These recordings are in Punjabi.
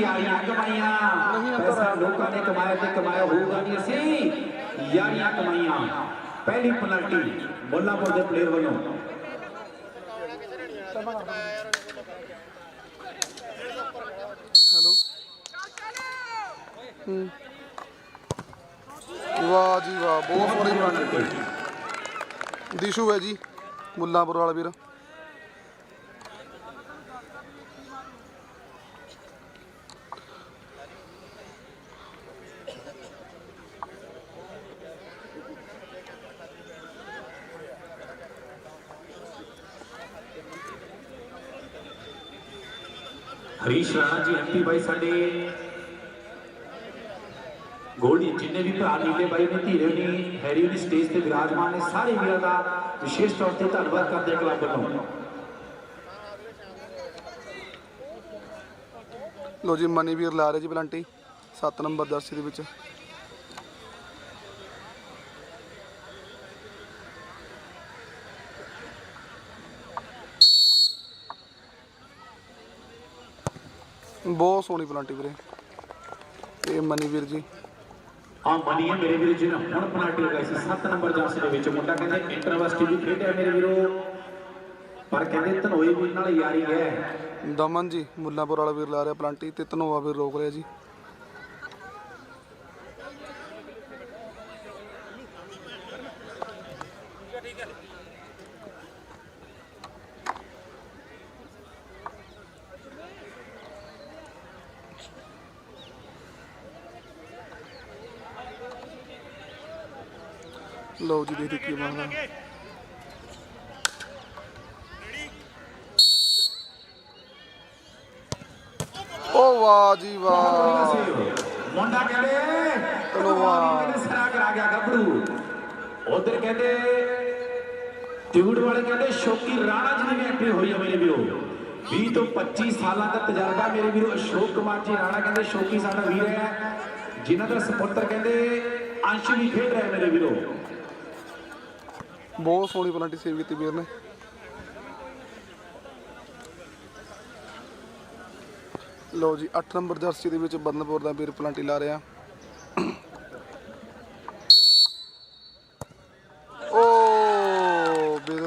ਯਾਰੀਆਂ ਕਮਾਈਆਂ। ਪੈਸਾ ਲੋਕਾਂ ਨੇ ਕਮਾਇਆ ਤੇ ਕਮਾਇਆ ਹੋਊਗਾ ਨਹੀਂ ਅਸੀਂ। ਯਾਰੀਆਂ ਕਮਾਈਆਂ। ਪਹਿਲੀ ਪਨਲਟੀ ਮੁੱਲਾਂਪੁਰ ਦੇ ਪਲੇਅਰ ਵੱਲੋਂ। ਹੈਲੋ। ਵਾਹ ਜੀ ਵਾਹ, ਬਹੁਤ ਸੋਹਣੀ ਬਣਾਈ ਦੀਸ਼ੂ ਹੈ ਜੀ, ਮੁੱਲਾਂਪੁਰ ਵਾਲਾ ਵੀਰ। ਹਰੀਸ਼ ਰਾਣਾ ਜੀ ਐਮਪੀ ਬਾਈ ਸਾਡੇ ਗੋਲਡੀ, ਜਿੰਨੇ ਵੀ ਭਰਾ ਨੀਲੇ ਬਾਈ ਨੇ, ਧੀਰੇ ਨੇ, ਹੈਰੀ ਨੇ, ਸਟੇਜ ਤੇ ਵਿਰਾਜਮਾਨ ਨੇ, ਸਾਰੇ ਵੀਰਾਂ ਦਾ ਵਿਸ਼ੇਸ਼ ਤੌਰ ਤੇ ਧੰਨਵਾਦ ਕਰਦੇ ਹਾਂ ਕਲੱਬ ਵੱਲੋਂ। ਲੋ ਜੀ ਮਨੀ ਵੀਰ ਲਾ ਰਹੇ ਜੀ ਬਲੰਟੀ 7 ਨੰਬਰ ਜਰਸੀ ਦੇ ਵਿੱਚ। ਬਹੁਤ ਸੋਹਣੀ ਪਲੰਟੀ ਵੀਰੇ। ਇਹ ਮਨੀ ਵੀਰ ਜੀ ਆ ਮਨੀਏ ਮੇਰੇ ਵੀਰ ਜੀ ਨੇ। ਹੁਣ ਪਨਾਟੀ ਲਗਾਈ ਸੀ। 7 ਨੰਬਰ ਜਰਸੀ ਦੇ ਵਿੱਚ। ਮੁੰਡਾ ਕਹਿੰਦੇ ਇੰਟਰਵਰਸਿਟੀ ਵੀ ਖੇਡਿਆ ਮੇਰੇ ਵੀਰੋ। ਪਰ ਕਹਿੰਦੇ ਧਨੋਏ ਵੀਰ ਨਾਲ ਯਾਰੀ ਹੈ। ਦਮਨ ਜੀ ਮੁੱਲਾਂਪੁਰ ਵਾਲਾ ਵੀਰ ਲਾ ਰਿਹਾ ਪਲੰਟੀ ਤੇ ਧਨੋਆ ਵੀਰ ਰੋਕ ਰਿਹਾ ਜੀ। ਲਓ ਜੀ ਦੇਖੀ ਕੀ ਬਣਦਾ ਓ ਵਾਹ ਜੀ ਵਾਹ। ਮੁੰਡਾ ਕਹਿੰਦੇ। ਕਹਿੰਦੇ ਸਰਾ ਕਰਾ ਗਿਆ ਗੱਭਰੂ। ਉਧਰ ਕਹਿੰਦੇ ਟਿਊਡ ਵਾਲੇ ਕਹਿੰਦੇ ਸ਼ੋਕੀ ਰਾਣਾ ਜੀ ਦੀ ਐਂਟਰੀ ਹੋਈ ਹੈ ਮੇਰੇ ਵੀਰੋ। 20 ਤੋਂ 25 ਸਾਲਾਂ ਦਾ ਤਜਰਬਾ ਮੇਰੇ ਵੀਰੋ ਅਸ਼ੋਕ ਕੁਮਾਰ ਜੀ ਰਾਣਾ ਕਹਿੰਦੇ ਸ਼ੋਕੀ ਸਾਡਾ ਵੀਰ ਹੈ। ਜਿਨ੍ਹਾਂ ਦਾ ਸਪੁੱਤਰ ਕਹਿੰਦੇ ਅੰਸ਼ ਵੀ ਖੇਡ ਰਿਹਾ ਮੇਰੇ ਵੀਰੋ। ਬਹੁਤ ਸੋਹਣੀ ਪਲਾਂਟੀ ਸੇਵ ਕੀਤੀ ਵੀਰ ਨੇ ਲਓ ਜੀ 8 ਨੰਬਰ ਜਰਸੀ ਦੇ ਵਿੱਚ ਬਦਨਪੁਰ ਦਾ ਵੀਰ ਪਲਾਂਟੀ ਲਾ ਰਿਹਾ। ਓ ਵੀਰ।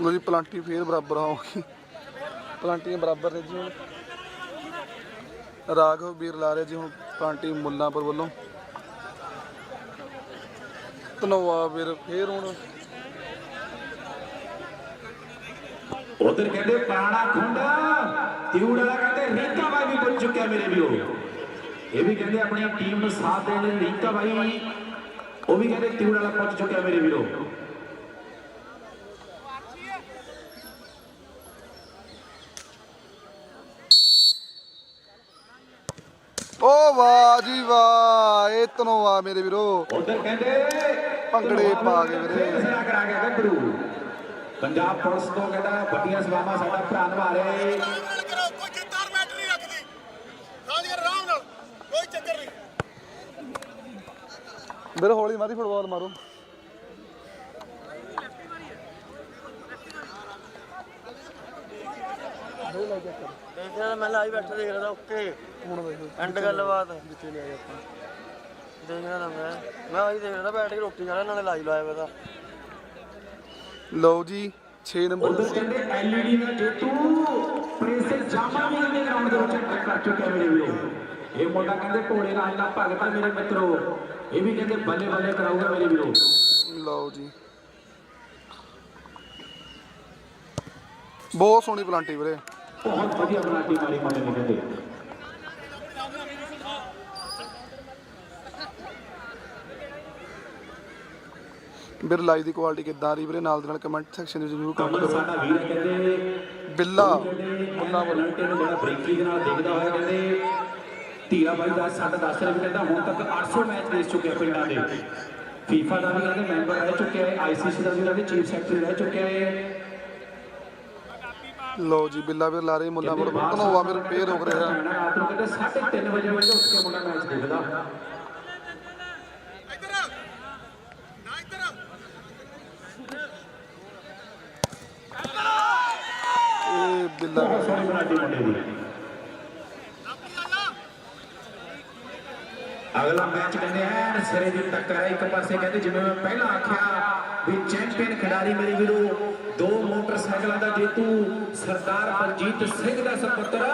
ਲਓ ਜੀ, ਪਲਾਂਟੀ ਫੇਰ ਬਰਾਬਰ ਹੋ ਗਈ ਪਲਾਂਟੀਆਂ ਬਰਾਬਰ ਨੇ ਜੀ ਹੁਣ। ਰਾਘਵ ਵੀਰ ਲਾ ਜੀ ਹੁਣ ਪਲਾਂਟੀ ਮੁੱਲਾਂਪੁਰ ਵੱਲੋਂ। ਧਨਵਾ ਵੀਰ ਫੇਰ ਹੁਣ। ਉਧਰ ਕਹਿੰਦੇ ਪੁਰਾਣਾ ਖੁੰਡਾ ਤਿਊੜ ਕਹਿੰਦੇ ਰੀਤਾ ਬਾਈ ਵੀ ਪੁੱਜ ਚੁੱਕਿਆ ਮੇਰੇ ਵੀਰੋ। ਇਹ ਵੀ ਕਹਿੰਦੇ ਆਪਣੀ ਟੀਮ ਨੂੰ ਸਾਥ ਦੇਣ ਲਈ ਰੀਤਾ ਬਾਈ, ਉਹ ਵੀ ਕਹਿੰਦੇ ਤਿਉੜਾ ਵਾਲਾ ਪੁੱਜ ਚੁੱਕਿਆ ਮੇਰੇ ਵੀਰੋ। ਓ ਵਾਹ ਜੀ ਵਾਹ ਇਹ ਧਨਵਾ ਮੇਰੇ ਵੀਰੋ। ਉਧਰ ਕਹਿੰਦੇ ਭੰਗੜੇ ਪਾ ਕੇ ਵੀਰੇ। ਫੇਰ ਸਿਰਾ ਕਰਾ ਗਿਆ ਗੱਭਰੂ ਪੰਜਾਬ ਪੁਲਿਸ ਤੋਂ ਕਹਿੰਦਾ ਵੱਡੀਆਂ ਸਵਾਮਾਂ ਸਾਡਾ ਭਰਾ ਨਿਭਾ ਰਿਹਾ ਏ। ਨਾਲ ਕਰੋ ਕੋਈ ਜਿੱਤਾਰ ਮੈਟ ਨਹੀਂ ਰੱਖਦੀ ਖਾਲੀ ਆਰਾਮ ਨਾਲ ਕੋਈ ਚੱਕਰ ਨਹੀਂ। ਵੀਰ ਹੌਲੀ ਮਾਰੀ ਫੁੱਟਬਾਲ ਮਾਰੋ। ਦੇਖਿਆ ਮੈਂ ਲਾਈ ਬੈਠਾ ਦੇਖ ਰਿਹਾ ਓਕੇ। ਹੁਣ ਦੇਖੋ ਐਂਡ ਗੱਲਬਾਤ ਜਿੱਥੇ ਲਿਆਏ ਆਪਾਂ। ਦੇਖਦਾ ਤਾਂ ਮੈਂ। ਮੈਂ ਆਹੀ ਦੇਖ ਰਿਹਾ ਬੈਠ ਕੇ ਰੋਟੀ ਖਾਣਾ ਨਾਲੇ ਲਾਈ ਲਾਇਆ ਵੇ ਤਾਂ ਲਓ ਜੀ 6 ਨੰਬਰ ਉਧਰ ਕਹਿੰਦੇ ਐਲਈਡੀ ਦਾ ਜੇਤੂ ਪ੍ਰਿੰਸ ਜਾਮਾ ਵੀ ਇਹਦੇ ਗਰਾਊਂਡ ਦੇ ਵਿੱਚ ਐਂਟਰ ਕਰ ਚੁੱਕਿਆ ਮੇਰੇ ਵੀਰੋ। ਇਹ ਮੁੰਡਾ ਕਹਿੰਦੇ ਘੋੜੇ ਨਾਲ ਇੰਨਾ ਭਗਤ ਆ ਮੇਰੇ ਮਿੱਤਰੋ। ਇਹ ਵੀ ਕਹਿੰਦੇ ਬੱਲੇ ਬੱਲੇ ਕਰਾਊਗਾ ਮੇਰੇ ਵੀਰੋ। ਲਓ ਜੀ। ਬਹੁਤ ਸੋਹਣੀ ਪਲਾਂਟੀ ਵੀਰੇ। ਬਹੁਤ ਵਧੀਆ ਬਲਾਟੀ ਮਾਰੀ ਮੁੰਡੇ ਨੇ ਕਹਿੰਦੇ। ਵੀਰ ਲਾਈਵ ਦੀ ਕੁਆਲਿਟੀ ਕਿੱਦਾਂ ਆ ਰਹੀ ਵੀਰੇ? ਨਾਲ ਦੇ ਨਾਲ ਕਮੈਂਟ ਸੈਕਸ਼ਨ ਵਿੱਚ ਜ਼ਰੂਰ ਕਮੈਂਟ ਕਰੋ। ਸਾਡਾ ਵੀਰ ਕਹਿੰਦੇ ਬਿੱਲਾ। ਬਲੰਟੇ ਨੂੰ ਬੜਾ ਬਰੀਕੀ ਦੇ ਨਾਲ ਦੇਖਦਾ ਹੋਇਆ ਕਹਿੰਦੇ ਧੀਰਾ ਬਾਈ ਦਾ ਸੱਟ ਦੱਸ ਰਿਹਾ ਵੀ ਕਹਿੰਦਾ ਹੁਣ ਤੱਕ 800 ਮੈਚ ਦੇਖ ਚੁੱਕਿਆ ਪਿੰਡਾਂ ਦੇ। ਫੀਫਾ ਦਾ ਵੀ ਕਹਿੰਦੇ ਮੈਂਬਰ ਰਹਿ ਚੁੱਕਿਆ ਹੈ ਆਈਸੀਸੀ ਦਾ ਵੀ ਕਹਿੰਦੇ ਚੀਫ ਸੈਕਟਰੀ ਰਹਿ ਚੁੱਕਿਆ ਹੈ। ਲੋ ਜੀ ਬਿੱਲਾ ਵੀਰ ਲਾਰੇ ਮੁੱਲਾ ਮੁਰ ਧਨੋਵਾ ਵੀਰ ਪੇਰ ਹੋ ਰਿਹਾ। ਰਾਤ ਕਹਿੰਦੇ 3:30 ਵਜੇ ਵਜੇ ਉੱਠ ਮੁੰਡਾ ਮੈਚ ਦੇਖਦਾ। ਇਹ ਬਿੱਲਾ ਸੋਹਣੀ ਬਣਾਤੀ ਮੁੰਡੇ ਦੀ। ਅਗਲਾ ਮੈਚ ਕਹਿੰਦੇ ਐਨ ਸਿਰੇ ਦੀ ਟੱਕਰ ਹੈ। ਇੱਕ ਪਾਸੇ ਕਹਿੰਦੇ ਜਿਵੇਂ ਮੈਂ ਪਹਿਲਾਂ ਆਖਿਆ ਵੀ ਚੈਂਪੀਅਨ ਖਿਡਾਰੀ ਮੇਰੇ ਵੀਰੋ ਦੋ ਮੋਟਰਸਾਈਕਲਾਂ ਦਾ ਜੇਤੂ ਸਰਦਾਰ ਬਲਜੀਤ ਸਿੰਘ ਦਾ ਸੁਪੁੱਤਰ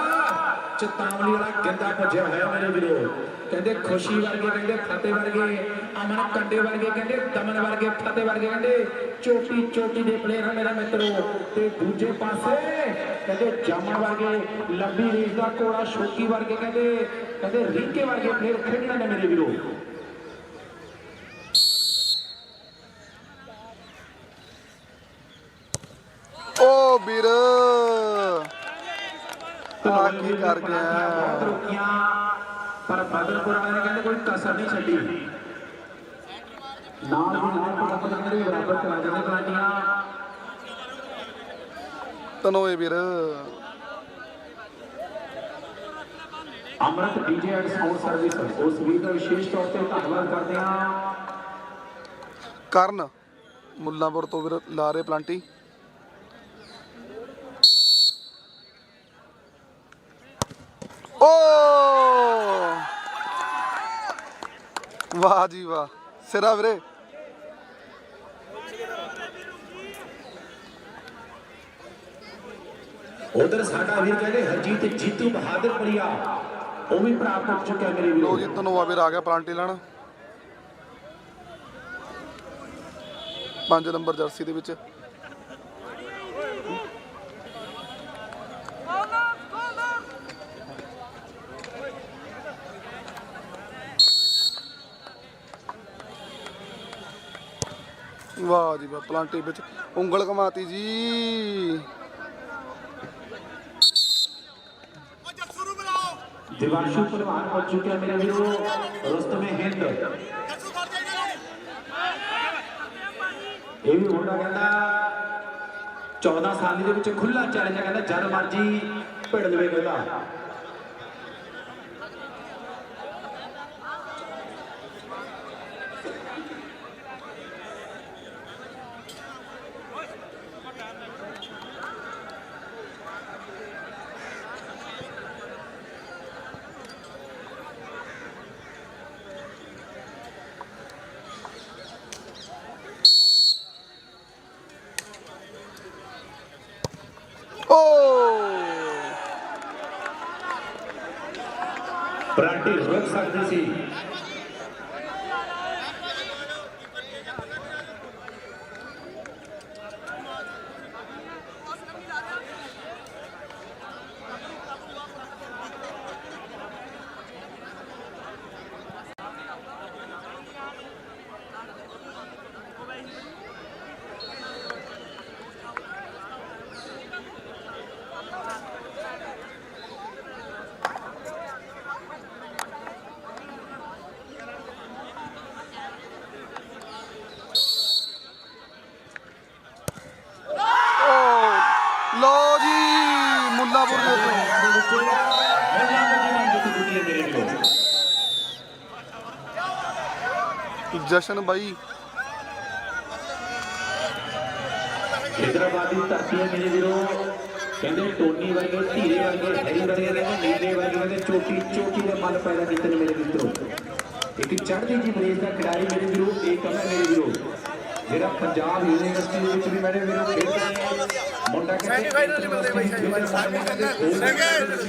ਚਤਾਵਲੀ ਵਾਲਾ ਗਿੰਦਾ ਭੱਜਿਆ ਹੋਇਆ ਮੇਰੇ ਵੀਰੋ। ਕਹਿੰਦੇ ਖੁਸ਼ੀ ਵਰਗੇ ਕਹਿੰਦੇ ਫਤਿਹ ਵਰਗੇ, ਅਮਨ ਕੰਡੇ ਵਰਗੇ ਕਹਿੰਦੇ ਦਮਨ ਵਰਗੇ ਫਤਿਹ ਵਰਗੇ ਕਹਿੰਦੇ ਚੋਟੀ ਚੋਟੀ ਦੇ ਪਲੇਅਰ ਹਨ ਮੇਰਾ ਮਿੱਤਰੋ। ਤੇ ਦੂਜੇ ਪਾਸੇ ਕਹਿੰਦੇ ਜਾਮਣ ਵਰਗੇ, ਲੰਬੀ ਰੀਸ ਦਾ ਕੋੜਾ ਸ਼ੋਕੀ ਵਰਗੇ ਕਹਿੰਦੇ ਕਹਿੰਦੇ ਰੀਕੇ ਵਰਗੇ ਪਲੇਅਰ ਖੇਡਣਾ ਨੇ ਮੇਰੇ ਵੀਰੋ। ਓ ਵੀਰ। ਆ ਕੀ ਕਰ ਗਿਆ? ਰੁਕੀਆਂ ਪਰ ਬਦਲਪੁਰ ਵਾਲੇ ਕਹਿੰਦੇ ਕੋਈ ਕਸਰ ਨਹੀਂ ਛੱਡੀ। ਨਾਲ ਦੀ ਨਾਲ ਕਹਿੰਦੇ ਵੀ ਬਰਾਬਰ ਕਰਾ ਜਾਂਦੇ ਕਲਾਟੀਆਂ ਤਨੋਏ ਵੀਰ। ਅਮਰਤ ਡੀਜੇ ਐਂਡ ਸਾਊਂਡ ਸਰਵਿਸ ਉਸ ਵੀਰ ਦਾ ਵਿਸ਼ੇਸ਼ ਤੌਰ ਤੇ ਧੰਨਵਾਦ ਕਰਦੇ ਹਾਂ। ਕਰਨ ਮੁੱਲਾਂਪੁਰ ਤੋਂ ਵੀਰ ਲਾਰੇ ਪਲਾਂਟੀ। ਓ! ਵਾਹ ਜੀ ਵਾਹ। ਸਿਰਾ ਵੀਰੇ। ਉਧਰ ਸਾਡਾ ਵੀਰ ਕਹਿੰਦੇ ਹਰਜੀਤ ਜੀਤੂ ਬਹਾਦਰ ਪੜੀਆ ਉਹ ਵੀ ਪ੍ਰਾਪਤ ਹੋ ਚੁੱਕਿਆ ਮੇਰੇ ਲੋ ਵੀਰੋ ਜੀ ਤਨੋਆ ਵੀਰ ਆ ਗਿਆ ਪਲਾਂਟੀ ਲੈਣ। ਪੰਜ ਨੰਬਰ ਜਰਸੀ ਦੇ ਵਿੱਚ। ਵਾਹ ਜੀ ਵਾਹ, ਪਲਾਂਟੀ ਵਿੱਚ ਉਂਗਲ ਕਮਾਤੀ ਜੀ। ਉਹ ਜੱਸੂ ਨੂੰ ਬੁਲਾਓ ਦਿਵਾਂਸ਼ੂ ਪਹਿਲਵਾਨ ਪਹੁੰਚ ਚੁੱਕਿਆ ਮੇਰੇ ਵੀਰੋ ਇਹ ਵੀ ਮੁੰਡਾ ਕਹਿੰਦਾ 14 ਸਾਲ ਦੇ ਵਿੱਚ ਖੁੱਲਾ ਚੈਲੰਜ ਕਹਿੰਦਾ ਜਦ ਮਰਜ਼ੀ ਭਿੜ ਲਵੇ ਕਹਿੰਦਾ ਓ ਬਰਾਂਟੀ ਰੁਕ ਸਕਦੀ ਸੀ ਓ ਲੋ ਜੀ ਮੁੱਲਾਪੁਰ ਦੇ ਉੱਤੇ ਦੇ ਵਿੱਚ ਮੱਲਾ ਮੱਜੀ ਨਾਲ ਜਿੱਤ ਚੁੱਕੀ ਹੈ ਮੇਰੇ ਵੀਰੋ ਜਸ਼ਨ ਬਾਈ ਹੈਦਰਾਬਾਦ ਧਰਤੀ ਹੈ ਮੇਰੇ ਵੀਰੋ ਕਹਿੰਦੇ ਟੋਨੀ ਵਰਗੇ ਧੀਰੇ ਵਰਗੇ ਹੈਰੀ ਵਰਗੇ ਕਹਿੰਦੇ ਨੀਲੇ ਵਰਗੇ ਕਹਿੰਦੇ ਚੋਟੀ ਚੋਟੀ ਦੇ ਮਨ ਪੈਦਾ ਕੀਤੇ ਨੇ ਮੇਰੇ ਮਿੱਤਰੋ ਇੱਕ ਚੜ੍ਹਦੀ ਜੀ ਬਰੇਸ ਦਾ ਖਿਡਾਰੀ ਮੇਰੇ ਵੀਰੋ ਇਹ ਕਮ ਹੈ ਮੇਰੇ ਵੀਰੋ ਜਿਹੜਾ ਪੰਜਾਬ ਯੂਨੀਵਰਸਿਟੀ ਦੇ ਵਿੱਚ ਵੀ ਮੇਰੇ ਵੀਰੋ ਖੇਡਦਾ ਹੈ ਮੁੰਡਾ ਕਹਿੰਦੇ ਫਾਈਨਲ ਚ ਮਿਲਦੇ ਬਾਈ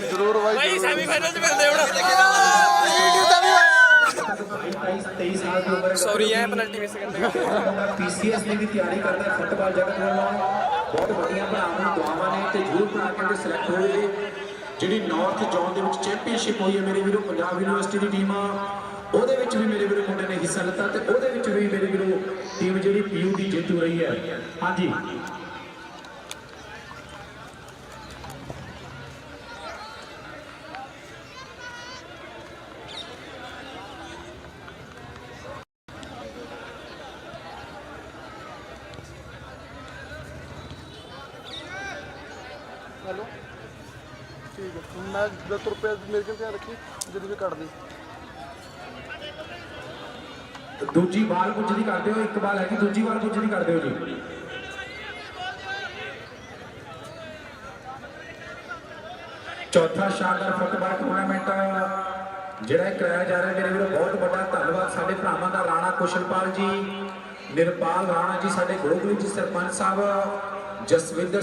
ਜ਼ਰੂਰ ਬਾਈ ਭਾਈ ਸੈਮੀ ਫਾਈਨਲ 'ਚ ਮਿਲਦੇ ਹੁਣ 23 ਸਾਲ ਦੀ ਉਮਰ ਸੌਰੀ ਐ ਪੈਨਲਟੀ ਮਿਸ ਕਰਦੇ ਪੀਸੀਐਸ ਦੀ ਵੀ ਤਿਆਰੀ ਕਰਦਾ ਫੁੱਟਬਾਲ ਜਗਤ ਵੱਲੋਂ। ਬਹੁਤ ਵਧੀਆ ਭਰਾਵਾਂ ਨੂੰ ਦੁਆਵਾਂ ਨੇ ਤੇ ਜ਼ਰੂਰ ਬਣਾ ਕੇ ਉਹਦੇ ਸਿਲੈਕਟ ਹੋਏ ਜਿਹੜੀ ਨਾਰਥ ਜ਼ੋਨ ਦੇ ਵਿੱਚ ਚੈਂਪੀਅਨਸ਼ਿਪ ਹੋਈ ਹੈ ਮੇਰੇ ਵੀਰੋ, ਪੰਜਾਬ ਯੂਨੀਵਰਸਿਟੀ ਦੀ ਟੀਮ ਆ। ਉਹਦੇ ਵਿੱਚ ਵੀ ਮੇਰੇ ਵੀਰੋ ਮੁੰਡੇ ਨੇ ਹਿੱਸਾ ਲਿੱਤਾ ਤੇ ਉਹਦੇ ਵਿੱਚ ਵੀ ਮੇਰੇ ਵੀਰੋ ਟੀਮ ਜਿਹੜੀ ਪੀਯੂ ਦੀ ਜੇਤੂ ਰਹੀ ਹੈ। ਹਾਂਜੀ। ਮੈਂ 10 ਰੁਪਏ ਮੇਰੇ ਕੋਲ ਧਿਆਨ ਰੱਖੀ ਜਦੋਂ ਵੀ ਕੱਢ ਦੂਜੀ ਬਾਲ ਪੁੱਜ ਕਰਦੇ ਹੋ, ਇੱਕ ਬਾਲ ਹੈਗੀ ਦੂਜੀ ਬਾਲ ਪੁੱਜ ਕਰਦੇ ਹੋ ਜੀ? ਚੌਥਾ ਸ਼ਾਨਦਾਰ ਫੁੱਟਬਾਲ ਟੂਰਨਾਮੈਂਟ ਜਿਹੜਾ ਇਹ ਕਰਾਇਆ ਜਾ ਰਿਹਾ, ਮੇਰੇ ਵੀਰੋ, ਬਹੁਤ ਵੱਡਾ ਧੰਨਵਾਦ ਸਾਡੇ ਭਰਾਵਾਂ ਦਾ ਰਾਣਾ ਕੁਸ਼ਲਪਾਲ ਜੀ, ਨਿਰਪਾਲ ਰਾਣਾ ਜੀ, ਸਾਡੇ ਗੁਰੂ ਜੀ ਸਰਪੰਚ ਸਾਹਿਬ, ਜਸਵਿੰਦਰ